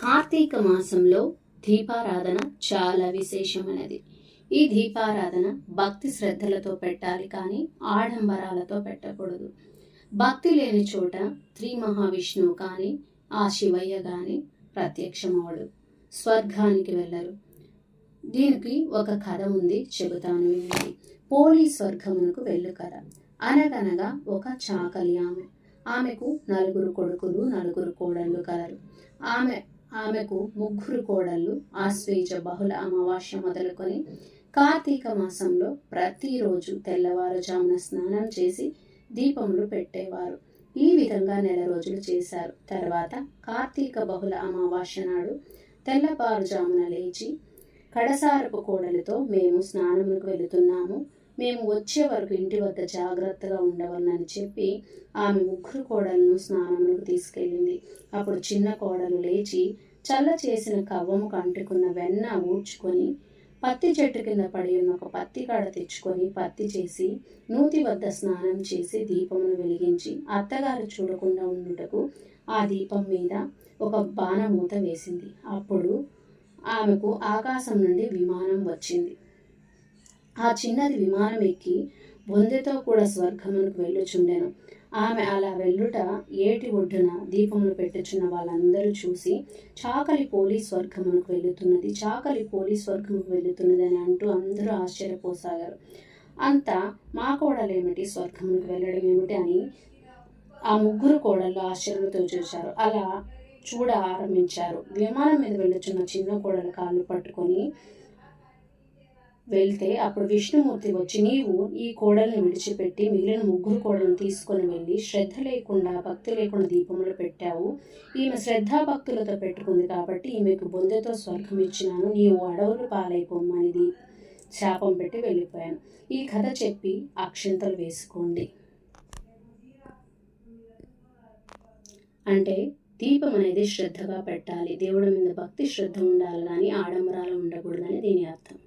కార్తీక మాసంలో దీపారాధన చాలా విశేషమైనది. ఈ దీపారాధన భక్తి శ్రద్ధలతో పెట్టాలి కానీ ఆడంబరాలతో పెట్టకూడదు. భక్తి లేని చోట శ్రీ మహావిష్ణువు కానీ ఆ శివయ్య కానీ ప్రత్యక్షమవడు స్వర్గానికి వెళ్ళరు. దీనికి ఒక కథ ఉంది చెబుతాను వినండి. పోలీ స్వర్గమునకు వెళ్ళు కథ. అనగనగా ఒక చాకలి ఆమె. ఆమెకు నలుగురు కొడుకులు నలుగురు కోడళ్ళు కలరు. ఆమె ఆమెకు ముగ్గురు కోడళ్ళు ఆశ్వేజ బహుళ అమావాస్య మొదలుకొని కార్తీక మాసంలో ప్రతిరోజు తెల్లవారుజామున స్నానం చేసి దీపములు పెట్టేవారు. ఈ విధంగా నెల రోజులు చేశారు. తర్వాత కార్తీక బహుళ అమావాస్య నాడు తెల్లవారుజామున లేచి కడసారపు కోడలితో మేము స్నానములకు వెళుతున్నాము. మేము వచ్చే వరకు ఇంటి వద్ద జాగ్రత్తగా ఉండవలనని చెప్పి ఆమె ముగ్గురు కోడలను స్నానములకు తీసుకెళ్ళింది. అప్పుడు చిన్న కోడలు లేచి చల్ల చేసిన కవ్వముకు అంటుకున్న వెన్న ఊడ్చుకొని పత్తి చెట్టు కింద పడి ఉన్న ఒక పత్తి కాడ తెచ్చుకొని పత్తి చేసి నూతి వద్ద స్నానం చేసి దీపమును వెలిగించి అత్తగారు చూడకుండా ఉండుటకు ఆ దీపం మీద ఒక బాణమూత వేసింది. అప్పుడు ఆమెకు ఆకాశం నుండి విమానం వచ్చింది. ఆ చిన్నది విమానం ఎక్కి బొందెతో కూడా స్వర్గమునకు వెళ్ళుచుండెను. ఆమె అలా వెళ్ళుట ఏటి ఒడ్డున దీపములు పెట్టుచున్న వాళ్ళందరూ చూసి చాకలి పోలీస్ వర్గమునకు వెళుతున్నది చాకలి పోలీస్ వర్గముకు వెళుతున్నది అని అంటూ అందరూ ఆశ్చర్యపోసాగారు. అంతా మా కోడలేమిటి స్వర్గమునకు వెళ్ళడం ఏమిటి? అని ఆ ముగ్గురు కోడళ్ళు ఆశ్చర్యంతో చూశారు. అలా చూడ ఆరంభించారు. విమానం మీద వెళ్ళుచున్న చిన్న కోడలు కాళ్ళు పట్టుకొని వెళ్తే అప్పుడు విష్ణుమూర్తి వచ్చి నీవు ఈ కోడల్ని విడిచిపెట్టి మిగిలిన ముగ్గురు కోడలను తీసుకొని వెళ్ళి శ్రద్ధ లేకుండా భక్తి లేకుండా దీపంలో పెట్టావు. ఈమె శ్రద్ధా భక్తులతో పెట్టుకుంది కాబట్టి ఈమెకు బొందెతో స్వర్గం ఇచ్చినాను. నీవు అడవులు పాలైపోమ్మనిది శాపం పెట్టి వెళ్ళిపోయాను. ఈ కథ చెప్పి అక్షంతలు వేసుకోండి. అంటే దీపం అనేది శ్రద్ధగా పెట్టాలి. దేవుడి మీద భక్తి శ్రద్ధ ఉండాలి కానీ ఆడంబరాలు ఉండకూడదని దీని అర్థం.